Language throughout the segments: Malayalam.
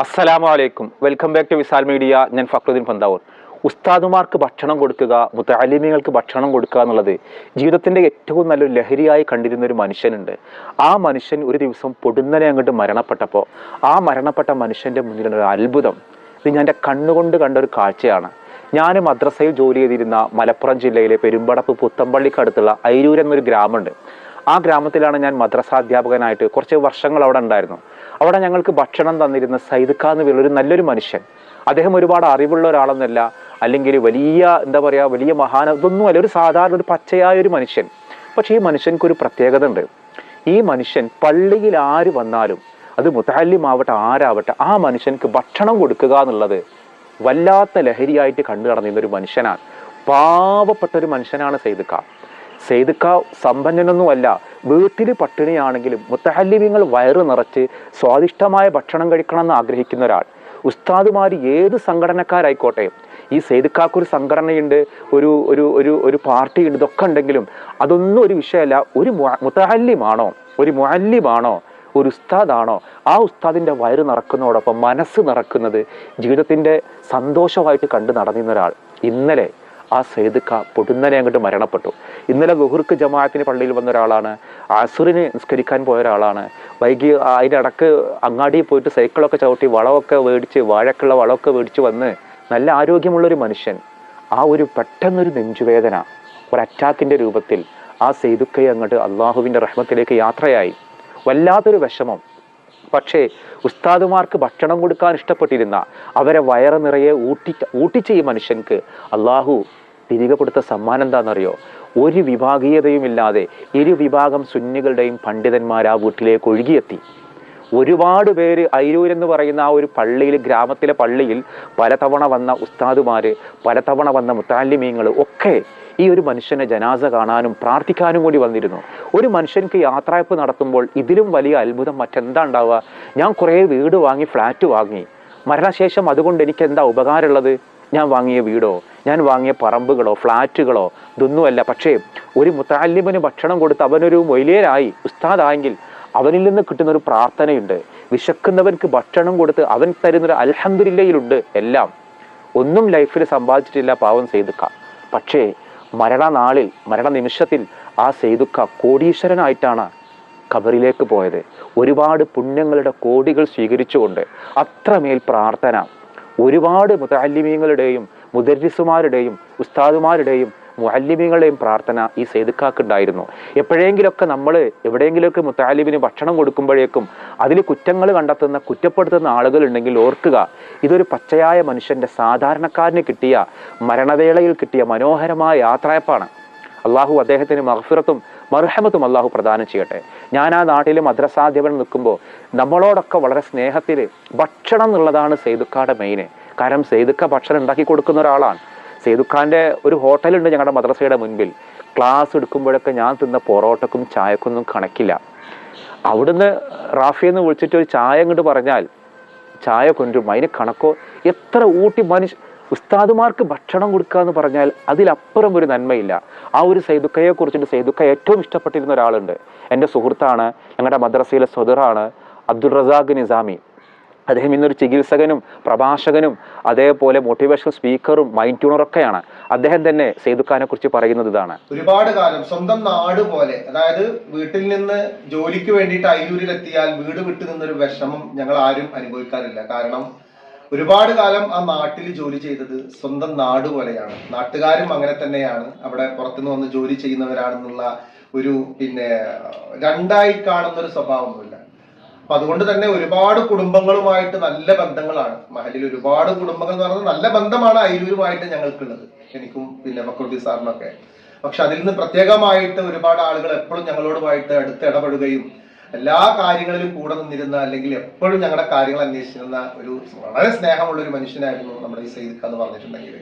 അസ്സലാമു അലൈക്കും welcome back to Visal media ഞാൻ ഫക്രുദ്ദീൻ പന്താവൂർ. ഉസ്താദുമാർക്ക് ഭക്ഷണം കൊടുക്കുക മുത്തലിമികൾക്ക് ഭക്ഷണം കൊടുക്കുക എന്നുള്ളത് ജീവിതത്തിന്റെ ഏറ്റവും നല്ലൊരു ലഹരിയായി കണ്ടിരുന്ന ഒരു മനുഷ്യനുണ്ട്. ആ മനുഷ്യൻ ഒരു ദിവസം പൊടുന്നനെ അങ്ങോട്ട് മരണപ്പെട്ടപ്പോൾ ആ മരണപ്പെട്ട മനുഷ്യന്റെ മുന്നിലുള്ള ഒരു അത്ഭുതം. ഇത് ഞാൻ എന്റെ കണ്ണുകൊണ്ട് കണ്ട ഒരു കാഴ്ചയാണ്. ഞാൻ മദ്രസയിൽ ജോലി ചെയ്തിരുന്ന മലപ്പുറം ജില്ലയിലെ പെരുമ്പടപ്പ് പുത്തമ്പള്ളിക്കടുത്തുള്ള ഐരൂർ എന്നൊരു ഗ്രാമമുണ്ട്. ആ ഗ്രാമത്തിലാണ് ഞാൻ മദ്രസാധ്യാപകനായിട്ട് കുറച്ച് വർഷങ്ങൾ അവിടെ ഉണ്ടായിരുന്നു. അവിടെ ഞങ്ങൾക്ക് ഭക്ഷണം തന്നിരുന്ന സൈദ് എന്ന് പേരുള്ള ഒരു നല്ലൊരു മനുഷ്യൻ. അദ്ദേഹം ഒരുപാട് അറിവുള്ള ഒരാളെന്നല്ല അല്ലെങ്കിൽ വലിയ എന്താ പറയുക വലിയ മഹാന ഇതൊന്നുമല്ല ഒരു സാധാരണ ഒരു പച്ചയായ ഒരു മനുഷ്യൻ. പക്ഷേ ഈ മനുഷ്യൻക്ക് ഒരു പ്രത്യേകത ഉണ്ട്. ഈ മനുഷ്യൻ പള്ളിയിൽ ആര് വന്നാലും അത് മുത്താലിമാവട്ടെ ആരാവട്ടെ ആ മനുഷ്യൻക്ക് ഭക്ഷണം കൊടുക്കുക എന്നുള്ളത് വല്ലാത്ത ലഹരിയായിട്ട് കണ്ടു കടന്നിരുന്ന ഒരു മനുഷ്യനാണ്. പാവപ്പെട്ട ഒരു മനുഷ്യനാണ് സെയ്ദുക്ക സെയ്ദുക്ക സമ്പന്നനൊന്നുമല്ല. വീട്ടിൽ പട്ടിണിയാണെങ്കിലും മുത്തഹല്ലിമിങ്ങൾ വയറ് നിറച്ച് സ്വാദിഷ്ടമായ ഭക്ഷണം കഴിക്കണമെന്ന് ആഗ്രഹിക്കുന്ന ഒരാൾ. ഉസ്താദുമാർ ഏത് സംഘടനക്കാരായിക്കോട്ടെ ഈ സെയ്ദുക്കാക്കൊരു സംഘടനയുണ്ട് ഒരു ഒരു ഒരു ഒരു പാർട്ടി ഉണ്ട് ഇതൊക്കെ ഉണ്ടെങ്കിലും അതൊന്നും ഒരു വിഷയമല്ല. ഒരു മുത്തഹല്ലിമാണോ ഒരു മുഹല്ലിമാണോ ഒരു ഉസ്താദാണോ ആ ഉസ്താദിന്റെ വയറ് നിറക്കുന്നതോടൊപ്പം മനസ്സ് നിറക്കുന്നത് ജീവിതത്തിന്റെ സന്തോഷമായിട്ട് കണ്ട് നടന്നിരുന്ന ഒരാൾ. ഇന്നലെ ആ സെയ്ദുക്ക പൊടുന്നനെ അങ്ങോട്ട് മരണപ്പെട്ടു. ഇന്നലെ ഗുഹുർക്ക് ജമാഅത്തിന് പള്ളിയിൽ വന്ന ഒരാളാണ്. അസുറിന് നിസ്കരിക്കാൻ പോയ ഒരാളാണ്. വൈകി അതിന്റെ ഇടയ്ക്ക് അങ്ങാടിയിൽ പോയിട്ട് സൈക്കിളൊക്കെ ചവിട്ടി വളമൊക്കെ മേടിച്ച് വാഴക്കുള്ള വളമൊക്കെ മേടിച്ച് വന്ന് നല്ല ആരോഗ്യമുള്ളൊരു മനുഷ്യൻ. ആ ഒരു പെട്ടെന്നൊരു നെഞ്ചുവേദന ഒരു രൂപത്തിൽ ആ സെയ്ദുക്കയെ അങ്ങോട്ട് അള്ളാഹുവിന്റെ റഹ്മത്തിലേക്ക് യാത്രയായി. വല്ലാത്തൊരു വിഷമം. പക്ഷേ ഉസ്താദുമാർക്ക് ഭക്ഷണം കൊടുക്കാൻ ഇഷ്ടപ്പെട്ടിരുന്ന അവരെ വയറ് നിറയെ ഊട്ടി ഊട്ടിച്ച ഈ മനുഷ്യൻക്ക് അള്ളാഹു തിരികെ കൊടുത്ത സമ്മാനം എന്താണെന്നറിയോ? ഒരു വിഭാഗീയതയുമില്ലാതെ ഇരു വിഭാഗം സുന്നികളുടെയും പണ്ഡിതന്മാർ ആ വീട്ടിലേക്ക് ഒഴുകിയെത്തി. ഒരുപാട് പേര് അയിരൂർ എന്ന് പറയുന്ന ആ ഒരു പള്ളിയിൽ ഗ്രാമത്തിലെ പള്ളിയിൽ പലതവണ വന്ന ഉസ്താദുമാർ പലതവണ വന്ന മുത്താലിമീങ്ങൾ ഒക്കെ ഈ ഒരു മനുഷ്യനെ ജനാസ കാണാനും പ്രാർത്ഥിക്കാനും കൂടി വന്നിരുന്നു. ഒരു മനുഷ്യൻക്ക് യാത്രയപ്പ് നടത്തുമ്പോൾ ഇതിലും വലിയ അത്ഭുതം മറ്റെന്താ ഉണ്ടാവുക? ഞാൻ കുറേ വീട് വാങ്ങി ഫ്ലാറ്റ് വാങ്ങി. മരണശേഷം അതുകൊണ്ട് എനിക്ക് എന്താ ഉപകാരമുള്ളത്? ഞാൻ വാങ്ങിയ വീടോ ഞാൻ വാങ്ങിയ പറമ്പുകളോ ഫ്ലാറ്റുകളോ ഇതൊന്നുമല്ല. പക്ഷേ ഒരു മുത്താലിമിന് ഭക്ഷണം കൊടുത്ത് അവനൊരു മൊയിലേരായി ഉസ്താദായെങ്കിൽ അവനിൽ നിന്ന് കിട്ടുന്ന ഒരു പ്രാർത്ഥനയുണ്ട്. വിശക്കുന്നവർക്ക് ഭക്ഷണം കൊടുത്ത് അവൻ തരുന്നൊരു അൽഹന്ദില്ലയിലുണ്ട് എല്ലാം. ഒന്നും ലൈഫിൽ സമ്പാദിച്ചിട്ടില്ല പാവം സെയ്തുക്ക പക്ഷേ മരണനാളിൽ മരണനിമിഷത്തിൽ ആ സെയ്തുക്ക കോടീശ്വരനായിട്ടാണ് ഖബറിലേക്ക് പോയത്. ഒരുപാട് പുണ്യങ്ങളുടെ കോടികൾ സ്വീകരിച്ചുകൊണ്ട് അത്രമേൽ പ്രാർത്ഥന ഒരുപാട് മുതല്ലിമീങ്ങളുടെയും മുദരിസുമാരുടെയും ഉസ്താദുമാരുടെയും മുഹല്ലിമീങ്ങളുടെയും പ്രാർത്ഥന ഈ സേതുക്കാക്കുണ്ടായിരുന്നു. എപ്പോഴെങ്കിലൊക്കെ നമ്മൾ എവിടെയെങ്കിലുമൊക്കെ മുത്താലിബിന് ഭക്ഷണം കൊടുക്കുമ്പോഴേക്കും അതിൽ കുറ്റങ്ങൾ കണ്ടെത്തുന്ന കുറ്റപ്പെടുത്തുന്ന ആളുകൾ ഉണ്ടെങ്കിൽ ഓർക്കുക ഇതൊരു പച്ചയായ മനുഷ്യന്റെ സാധാരണക്കാരന് കിട്ടിയ മരണവേളയിൽ കിട്ടിയ മനോഹരമായ യാത്രയപ്പാണ്. അള്ളാഹു അദ്ദേഹത്തിന് മഹഫിറത്തും മർഹമത്തും അള്ളാഹു പ്രദാനം ചെയ്യട്ടെ. ഞാൻ ആ നാട്ടിൽ മദ്രസാധ്യപൻ നിൽക്കുമ്പോൾ നമ്മളോടൊക്കെ വളരെ സ്നേഹത്തിൽ ഭക്ഷണം എന്നുള്ളതാണ് സെയ്തുക്കാടെ മെയിന് കാരണം സെയ്തുക്ക ഭക്ഷണം ഉണ്ടാക്കി കൊടുക്കുന്ന ഒരാളാണ്. സെയ്തുഖാന്റെ ഒരു ഹോട്ടലുണ്ട് ഞങ്ങളുടെ മദ്രസയുടെ മുൻപിൽ. ക്ലാസ് എടുക്കുമ്പോഴൊക്കെ ഞാൻ തിന്ന പൊറോട്ടക്കും ചായക്കൊന്നും കണക്കില്ല. അവിടുന്ന് റാഫിയെന്ന് വിളിച്ചിട്ട് ഒരു ചായ ഇങ്ങോട്ട് പറഞ്ഞാൽ ചായ കൊണ്ടുവരും. അതിന് കണക്കോ? എത്ര ഊട്ടി മനുഷ്യ ഉസ്താദുമാർക്ക് ഭക്ഷണം കൊടുക്കുക എന്ന് പറഞ്ഞാൽ അതിലപ്പുറം ഒരു നന്മയില്ല. ആ ഒരു സൈദുക്കയെ കുറിച്ചിട്ട് സൈദുക്ക ഏറ്റവും ഇഷ്ടപ്പെട്ടിരുന്ന ഒരാളുണ്ട്. എന്റെ സുഹൃത്താണ് ഞങ്ങളുടെ മദ്രസയിലെ സ്വദറാണ് അബ്ദുൾ റസാഖ് നിസാമി. അദ്ദേഹം ഇന്നൊരു ചികിത്സകനും പ്രഭാഷകനും അതേപോലെ മോട്ടിവേഷണൽ സ്പീക്കറും മൈൻഡ് ട്യൂണറൊക്കെയാണ് അദ്ദേഹം തന്നെ സെയ്ദുഖാനെ കുറിച്ച് പറയുന്നത് ഇതാണ്. ഒരുപാട് കാലം സ്വന്തം നാട് പോലെ അതായത് വീട്ടിൽ നിന്ന് ജോലിക്ക് വേണ്ടിയിട്ട് അയ്യൂരിലെത്തിയാൽ വീട് വിട്ടു നിന്നൊരു വിഷമം ഞങ്ങൾ ആരും അനുഭവിക്കാറില്ല. കാരണം ഒരുപാട് കാലം ആ നാട്ടിൽ ജോലി ചെയ്തത് സ്വന്തം നാട് പോലെയാണ്. നാട്ടുകാരും അങ്ങനെ തന്നെയാണ്. അവിടെ പുറത്തുനിന്ന് വന്ന് ജോലി ചെയ്യുന്നവരാണെന്നുള്ള ഒരു പിന്നെ രണ്ടായി കാണുന്ന ഒരു സ്വഭാവമൊന്നുമില്ല. അപ്പൊ അതുകൊണ്ട് തന്നെ ഒരുപാട് കുടുംബങ്ങളുമായിട്ട് നല്ല ബന്ധങ്ങളാണ്. മഹലിൽ ഒരുപാട് കുടുംബങ്ങൾ എന്ന് പറഞ്ഞാൽ നല്ല ബന്ധമാണ് അയിരൂരുമായിട്ട് ഞങ്ങൾക്കുള്ളത്. എനിക്കും പിന്നെ ഫക്രുദ്ദി സാറിനൊക്കെ. പക്ഷെ അതിൽ നിന്ന് പ്രത്യേകമായിട്ട് ഒരുപാട് ആളുകൾ എപ്പോഴും ഞങ്ങളോടുമായിട്ട് അടുത്ത് ഇടപെടുകയും എല്ലാ കാര്യങ്ങളിലും കൂടെ നിന്നിരുന്ന അല്ലെങ്കിൽ എപ്പോഴും ഞങ്ങളുടെ കാര്യങ്ങൾ അന്വേഷിച്ചിരുന്ന ഒരു വളരെ സ്നേഹമുള്ള ഒരു മനുഷ്യനായിരുന്നു നമ്മുടെ ഈ സൈദിക്ക എന്ന് പറഞ്ഞിട്ടുണ്ടെങ്കിൽ.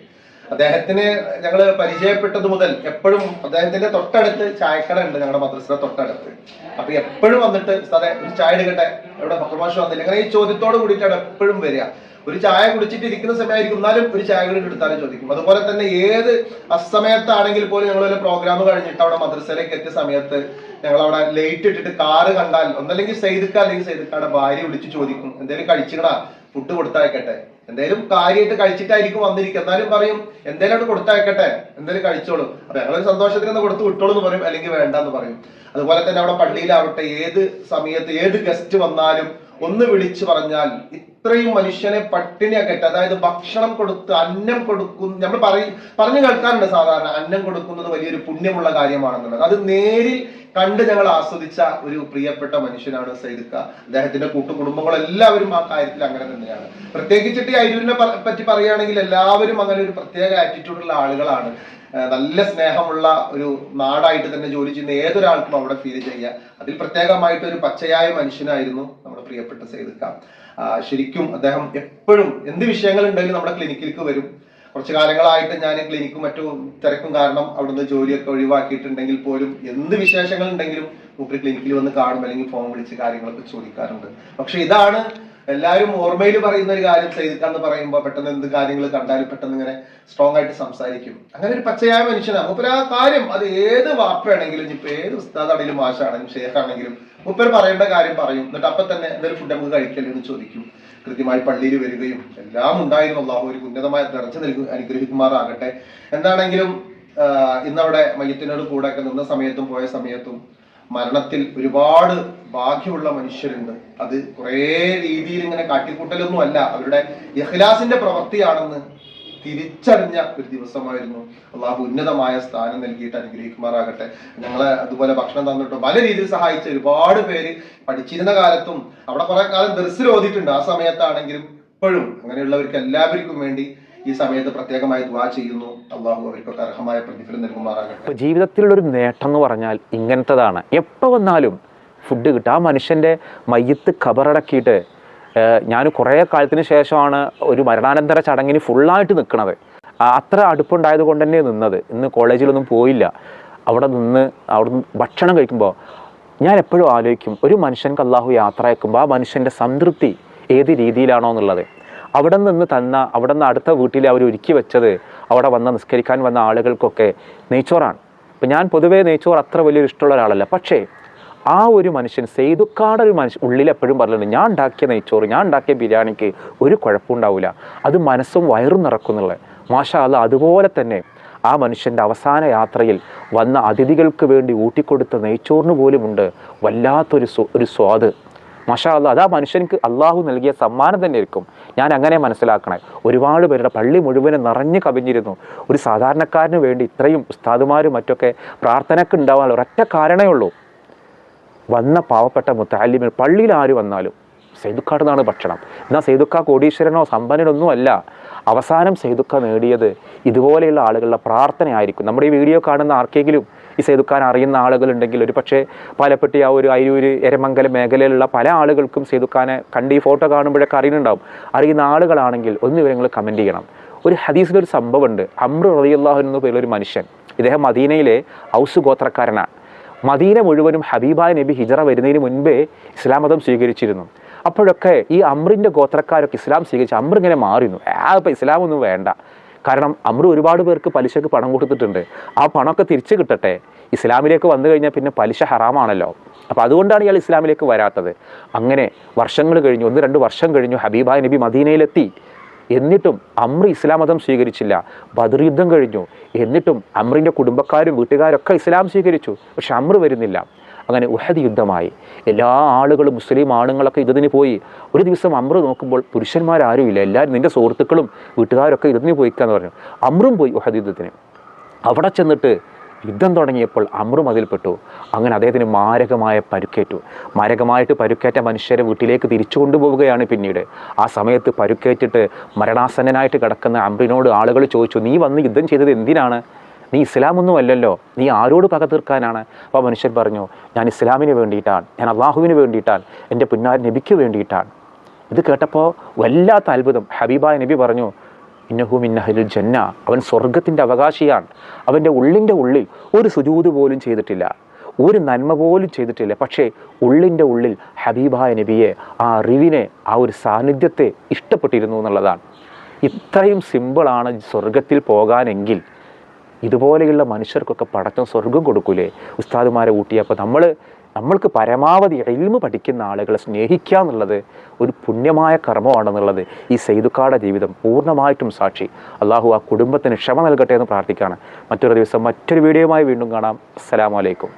അദ്ദേഹത്തിന് ഞങ്ങൾ പരിചയപ്പെട്ടത് മുതൽ എപ്പോഴും അദ്ദേഹത്തിന്റെ തൊട്ടടുത്ത് ചായക്കട ഉണ്ട് ഞങ്ങളുടെ മദ്രസയുടെ തൊട്ടടുത്ത്. അപ്പൊ എപ്പോഴും വന്നിട്ട് സാറേ ഒരു ചായ എടുക്കട്ടെ? എവിടെ ഫക്രമാഷ് വന്നില്ല? അങ്ങനെ ഈ ചോദ്യത്തോട് കൂടിയിട്ടാണ് എപ്പോഴും വരിക. ഒരു ചായ കുടിച്ചിട്ട് ഇരിക്കുന്ന സമയമായിരിക്കും. എന്നാലും ഒരു ചായ കൂടി എടുത്താലും ചോദിക്കും അതുപോലെ തന്നെ ഏത് അസമയത്താണെങ്കിൽ പോലും ഞങ്ങൾ ഒരു പ്രോഗ്രാം കഴിഞ്ഞിട്ട് അവിടെ മദ്രസയിലേക്ക് എത്തിയ സമയത്ത് ഞങ്ങൾ അവിടെ ലേറ്റ് ഇട്ടിട്ട് കാറ് കണ്ടാൽ ഒന്നല്ലെങ്കിൽ സെയ്തുക്ക അല്ലെങ്കിൽ സെയ്തുക്കാടെ ഭാര്യ വിളിച്ച് ചോദിക്കും. എന്തെങ്കിലും കഴിച്ചിക്കണ? ഫുഡ് കൊടുത്തയക്കട്ടെ. എന്തായാലും കാര്യമായിട്ട് കഴിച്ചിട്ടായിരിക്കും വന്നിരിക്കുക. എന്നാലും പറയും എന്തേലും അവിടെ കൊടുത്തയക്കട്ടെ. എന്തേലും കഴിച്ചോളൂ. അപ്പൊ ഞങ്ങളൊരു സന്തോഷത്തിന് ഒന്ന് കൊടുത്ത് വിട്ടോളൂ എന്ന് പറയും അല്ലെങ്കിൽ വേണ്ട എന്ന് പറയും. അതുപോലെ തന്നെ അവിടെ പള്ളിയിലാവട്ടെ ഏത് സമയത്ത് ഏത് ഗസ്റ്റ് വന്നാലും ഒന്ന് വിളിച്ചു പറഞ്ഞാൽ ഇത്രയും മനുഷ്യനെ പട്ടിണിയാക്കട്ടെ അതായത് ഭക്ഷണം കൊടുത്ത് അന്നം കൊടുക്കും. നമ്മൾ പറയും പറഞ്ഞു കേൾക്കാറുണ്ട് സാധാരണ അന്നം കൊടുക്കുന്നത് വലിയൊരു പുണ്യമുള്ള കാര്യമാണെന്നുള്ളത്. അത് നേരിൽ കണ്ട് ഞങ്ങൾ ആസ്വദിച്ച ഒരു പ്രിയപ്പെട്ട മനുഷ്യനാണ് സൈദുക്ക. അദ്ദേഹത്തിന്റെ കൂട്ടുകുടുംബങ്ങളെല്ലാവരും ആ കാര്യത്തിൽ അങ്ങനെ തന്നെയാണ്. പ്രത്യേകിച്ചിട്ട് അരൂരിനെ പറ്റി പറയുകയാണെങ്കിൽ എല്ലാവരും അങ്ങനെ ഒരു പ്രത്യേക ആറ്റിറ്റ്യൂഡുള്ള ആളുകളാണ്. നല്ല സ്നേഹമുള്ള ഒരു നാടായിട്ട് തന്നെ ജോലി ചെയ്യുന്ന ഏതൊരാൾക്കും അവിടെ ഫീൽ ചെയ്യുക. അതിൽ പ്രത്യേകമായിട്ട് ഒരു പച്ചയായ മനുഷ്യനായിരുന്നു പ്രിയപ്പെട്ട ആ, ശരിക്കും അദ്ദേഹം എപ്പോഴും എന്ത് വിഷയങ്ങൾ ഉണ്ടെങ്കിലും നമ്മുടെ ക്ലിനിക്കിലേക്ക് വരും. കുറച്ച് കാലങ്ങളായിട്ട് ഞാൻ ക്ലിനിക്കും മറ്റും തിരക്കും കാരണം അവിടുന്ന് ജോലിയൊക്കെ ഒഴിവാക്കിയിട്ടുണ്ടെങ്കിൽ പോലും എന്ത് വിശേഷങ്ങൾ ഉണ്ടെങ്കിലും മൂപ്പര് ക്ലിനിക്കിൽ വന്ന് കാണും അല്ലെങ്കിൽ ഫോൺ വിളിച്ച് കാര്യങ്ങളൊക്കെ ചോദിക്കാറുണ്ട്. പക്ഷെ ഇതാണ് എല്ലാവരും ഓർമ്മയിൽ പറയുന്ന ഒരു കാര്യം ചെയ്തിട്ടാന്ന് പറയുമ്പോൾ പെട്ടെന്ന് എന്ത് കാര്യങ്ങൾ കണ്ടാലും പെട്ടെന്ന് ഇങ്ങനെ സ്ട്രോങ് ആയിട്ട് സംസാരിക്കും. അങ്ങനെ ഒരു പച്ചയായ മനുഷ്യനാണ് മൂപ്പര് ആ കാര്യം അത് ഏത് വാപ്പയാണെങ്കിലും ഇപ്പൊ ഏത് ഉസ്താദാണെങ്കിലും മാഷാണെങ്കിലും ഷേഖ് മൂപ്പര് പറയേണ്ട കാര്യം പറയും. എന്നിട്ട് അപ്പൊ തന്നെ എന്തൊരു ഫുഡ് നമുക്ക് കഴിക്കല്ലേ എന്ന് ചോദിക്കും. കൃത്യമായി പള്ളിയിൽ വരികയും എല്ലാം ഉണ്ടായിരുന്നു. അള്ളാഹു ഒരു ഉന്നതമായ ദർജ നൽകും അനുഗ്രഹിക്കുമാറാകട്ടെ. എന്താണെങ്കിലും ഇന്നവിടെ മയ്യത്തിനോട് കൂടെ ഒക്കെ നിന്ന സമയത്തും പോയ സമയത്തും മരണത്തിൽ ഒരുപാട് ഭാഗ്യമുള്ള മനുഷ്യരുണ്ട്. അത് കുറേ രീതിയിൽ ഇങ്ങനെ കാട്ടിക്കൂട്ടലൊന്നും അല്ല അവരുടെ ഇഖ്ലാസിന്റെ പ്രവൃത്തിയാണെന്ന് തിരിച്ചറിഞ്ഞ ഒരു ദിവസമായിരുന്നു. അള്ളാഹു ഉന്നതമായ സ്ഥാനം നൽകിയിട്ട് അനുഗ്രഹിക്കുമാറാകട്ടെ. ഞങ്ങളെ അതുപോലെ ഭക്ഷണം തന്നിട്ടും പല രീതിയിൽ സഹായിച്ച ഒരുപാട് പേര് പഠിച്ചിരുന്ന കാലത്തും അവിടെ കുറെ കാലം ദർശനം ഓതിയിട്ടുണ്ട്. ആ സമയത്താണെങ്കിലും ഇപ്പോഴും അങ്ങനെയുള്ളവർക്ക് എല്ലാവർക്കും വേണ്ടി ഈ സമയത്ത് പ്രത്യേകമായി ദ്വാ ചെയ്യുന്നു. അള്ളാഹു അവർക്കൊക്കെ അർഹമായ പ്രതിഫലം നൽകുമാറാകട്ടെ. ഇപ്പോൾ ജീവിതത്തിലുള്ളൊരു നേട്ടം എന്ന് പറഞ്ഞാൽ ഇങ്ങനത്തതാണ്. എപ്പോ വന്നാലും ഫുഡ് കിട്ടുക ആ മനുഷ്യന്റെ മയ്യത്ത് ഖബറടക്കിയിട്ട് ഞാൻ കുറേ കാലത്തിന് ശേഷമാണ് ഒരു മരണാനന്തര ചടങ്ങിന് ഫുള്ളായിട്ട് നിൽക്കുന്നത് അത്ര അടുപ്പുണ്ടായത് കൊണ്ട് തന്നെ നിന്നത്. ഇന്ന് കോളേജിലൊന്നും പോയില്ല. അവിടെ നിന്ന് അവിടെ ഭക്ഷണം കഴിക്കുമ്പോൾ ഞാൻ എപ്പോഴും ആലോചിക്കും ഒരു മനുഷ്യൻക്ക് അള്ളാഹു യാത്ര അയക്കുമ്പോൾ ആ മനുഷ്യന്റെ സംതൃപ്തി ഏത് രീതിയിലാണോ എന്നുള്ളത്. അവിടെ നിന്ന് തന്ന അവിടെ നിന്ന് അടുത്ത വീട്ടിൽ അവർ ഒരുക്കി വെച്ചത് അവിടെ വന്ന് നിസ്കരിക്കാൻ വന്ന ആളുകൾക്കൊക്കെ നെയ്ച്ചോറാണ്. ഇപ്പം ഞാൻ പൊതുവേ നെയ്ച്ചോറ് അത്ര വലിയൊരു ഇഷ്ടമുള്ള ഒരാളല്ല. പക്ഷേ ആ ഒരു മനുഷ്യൻ സെയ്തുക്കാട് ഒരു മനുഷ്യൻ ഉള്ളിൽ എപ്പോഴും പറഞ്ഞിട്ടുണ്ട് ഞാൻ ഉണ്ടാക്കിയ നെയ്ച്ചോറ് ഞാൻ ഉണ്ടാക്കിയ ബിരിയാണിക്ക് ഒരു കുഴപ്പമുണ്ടാവില്ല അത് മനസ്സും വയറും നിറക്കുന്നുള്ളത് മാഷാ അല്ല അതുപോലെ തന്നെ ആ മനുഷ്യന്റെ അവസാന യാത്രയിൽ വന്ന അതിഥികൾക്ക് വേണ്ടി ഊട്ടിക്കൊടുത്ത നെയ്ച്ചോറിന് പോലുമുണ്ട് വല്ലാത്തൊരു ഒരു സ്വാദ്. മാഷാ അല്ല അത് ആ മനുഷ്യനക്ക് അള്ളാഹു നൽകിയ സമ്മാനം തന്നെ ആയിരിക്കും. ഞാൻ അങ്ങനെ മനസ്സിലാക്കണേ. ഒരുപാട് പേരുടെ പള്ളി മുഴുവനും നിറഞ്ഞു കവിഞ്ഞിരുന്നു. ഒരു സാധാരണക്കാരന് വേണ്ടി ഇത്രയും ഉസ്താദുമാരും മറ്റൊക്കെ പ്രാർത്ഥനയ്ക്ക് ഉണ്ടാവാനുള്ള ഒരൊറ്റ കാരണമേ ഉള്ളൂ. വന്ന പാവപ്പെട്ട മുത്താലിമിൽ പള്ളിയിൽ ആര് വന്നാലും സേതുക്കാടുന്നാണ് ഭക്ഷണം. എന്നാൽ സെയ്തുക്ക കോടീശ്വരനോ സമ്പന്നനൊന്നും അല്ല അവസാനം സെയ്തുക്ക നേടിയത് ഇതുപോലെയുള്ള ആളുകളുടെ പ്രാർത്ഥനയായിരിക്കും. നമ്മുടെ ഈ വീഡിയോ കാണുന്ന ആർക്കെങ്കിലും ഈ സെയ്തുക്കാൻ അറിയുന്ന ആളുകളുണ്ടെങ്കിൽ ഒരു പക്ഷേ പാലപ്പെട്ടി ആ ഒരു അരൂര് എരമംഗലം മേഖലയിലുള്ള പല ആളുകൾക്കും സെയ്തുക്കാനെ കണ്ട് ഈ ഫോട്ടോ കാണുമ്പോഴൊക്കെ അറിയുന്നുണ്ടാവും. അറിയുന്ന ആളുകളാണെങ്കിൽ ഒന്ന് ഇവരങ്ങൾ കമന്റ് ചെയ്യണം. ഒരു ഹദീസിലൊരു സംഭവമുണ്ട്. അമ്രു റബിയുള്ളാഹു എന്ന പേരിലൊരു മനുഷ്യൻ. ഇദ്ദേഹം മദീനയിലെ ഔസ് ഗോത്രക്കാരനാണ്. മദീന മുഴുവനും ഹബീബായ നബി ഹിജറ വരുന്നതിന് മുൻപേ ഇസ്ലാം മതം സ്വീകരിച്ചിരുന്നു. അപ്പോഴൊക്കെ ഈ അമ്രിന്റെ ഗോത്രക്കാരൊക്കെ ഇസ്ലാം സ്വീകരിച്ച് അമ്ര ഇങ്ങനെ മാറിയിരുന്നു. ആ ഇപ്പം ഇസ്ലാം ഒന്നും വേണ്ട. കാരണം അമ്ര ഒരുപാട് പേർക്ക് പലിശക്ക് പണം കൊടുത്തിട്ടുണ്ട്. ആ പണമൊക്കെ തിരിച്ചു കിട്ടട്ടെ. ഇസ്ലാമിലേക്ക് വന്നു കഴിഞ്ഞാൽ പിന്നെ പലിശ ഹറാമാണല്ലോ. അപ്പോൾ അതുകൊണ്ടാണ് ഇയാൾ ഇസ്ലാമിലേക്ക് വരാത്തത്. അങ്ങനെ വർഷങ്ങൾ കഴിഞ്ഞു ഒന്ന് രണ്ട് വർഷം കഴിഞ്ഞു ഹബീബായ നബി മദീനയിലെത്തി. എന്നിട്ടും അമ്ര ഇസ്ലാം മതം സ്വീകരിച്ചില്ല. ബദർ യുദ്ധം കഴിഞ്ഞു. എന്നിട്ടും അമ്രിന്റെ കുടുംബക്കാരും വീട്ടുകാരൊക്കെ ഇസ്ലാം സ്വീകരിച്ചു. പക്ഷെ അമ്ര വരുന്നില്ല. അങ്ങനെ ഉഹദ് യുദ്ധമായി. എല്ലാ ആളുകളും മുസ്ലിം ആണുങ്ങളൊക്കെ ഇതിന് പോയി. ഒരു ദിവസം അമ്ര നോക്കുമ്പോൾ പുരുഷന്മാരാരുമില്ല. എല്ലാവരും നിന്റെ സുഹൃത്തുക്കളും വീട്ടുകാരൊക്കെ ഇതിന് പോയിക്കാന്ന് പറഞ്ഞു. അമ്രും പോയി ഉഹദ് യുദ്ധത്തിന്. അവിടെ ചെന്നിട്ട് യുദ്ധം തുടങ്ങിയപ്പോൾ അമ്രും അതിൽപ്പെട്ടു അങ്ങനെ അദ്ദേഹത്തിന് മാരകമായ പരുക്കേറ്റു. മാരകമായിട്ട് പരുക്കേറ്റ മനുഷ്യരെ വീട്ടിലേക്ക് തിരിച്ചു കൊണ്ടുപോവുകയാണ് പിന്നീട്. ആ സമയത്ത് പരുക്കേറ്റിട്ട് മരണാസന്നനായിട്ട് കിടക്കുന്ന അമ്രിനോട് ആളുകൾ ചോദിച്ചു നീ വന്ന് യുദ്ധം ചെയ്തത് എന്തിനാണ്? നീ ഇസ്ലാമൊന്നും അല്ലല്ലോ. നീ ആരോട് പക തീർക്കാനാണ്? അപ്പോൾ മനുഷ്യൻ പറഞ്ഞു ഞാൻ ഇസ്ലാമിന് വേണ്ടിയിട്ടാണ്. ഞാൻ അള്ളാഹുവിന് വേണ്ടിയിട്ടാണ്. എന്റെ പിന്നാരി നബിക്ക് വേണ്ടിയിട്ടാണ്. ഇത് കേട്ടപ്പോൾ വല്ലാത്ത അത്ഭുതം. ഹബീബായ നബി പറഞ്ഞു ഇന്നഹു ജന്ന. അവൻ സ്വർഗത്തിന്റെ അവകാശിയാണ്. അവന്റെ ഉള്ളിന്റെ ഉള്ളിൽ ഒരു സുജൂത് പോലും ചെയ്തിട്ടില്ല. ഒരു നന്മ പോലും ചെയ്തിട്ടില്ല. പക്ഷേ ഉള്ളിന്റെ ഉള്ളിൽ ഹബീബായ നബിയെ ആ അറിവിനെ ആ ഒരു സാന്നിധ്യത്തെ ഇഷ്ടപ്പെട്ടിരുന്നു എന്നുള്ളതാണ്. ഇത്രയും സിമ്പിളാണ് സ്വർഗത്തിൽ പോകാനെങ്കിൽ. ഇതുപോലെയുള്ള മനുഷ്യർക്കൊക്കെ പടക്കം സ്വർഗം കൊടുക്കൂലേ? ഉസ്താദുമാരെ ഊട്ടിയപ്പോൾ നമ്മൾ നമ്മൾക്ക് പരമാവധി എൽമ് പഠിക്കുന്ന ആളുകളെ സ്നേഹിക്കുക എന്നുള്ളത് ഒരു പുണ്യമായ കർമ്മമാണെന്നുള്ളത് ഈ സെയ്തുക്കാടെ ജീവിതം പൂർണമായിട്ടും സാക്ഷി. അള്ളാഹു ആ കുടുംബത്തിന് ക്ഷമ നൽകട്ടെ എന്ന് പ്രാർത്ഥിക്കുകയാണ്. മറ്റൊരു ദിവസം മറ്റൊരു വീഡിയോയുമായി വീണ്ടും കാണാം. അസ്സലാമു അലൈക്കും.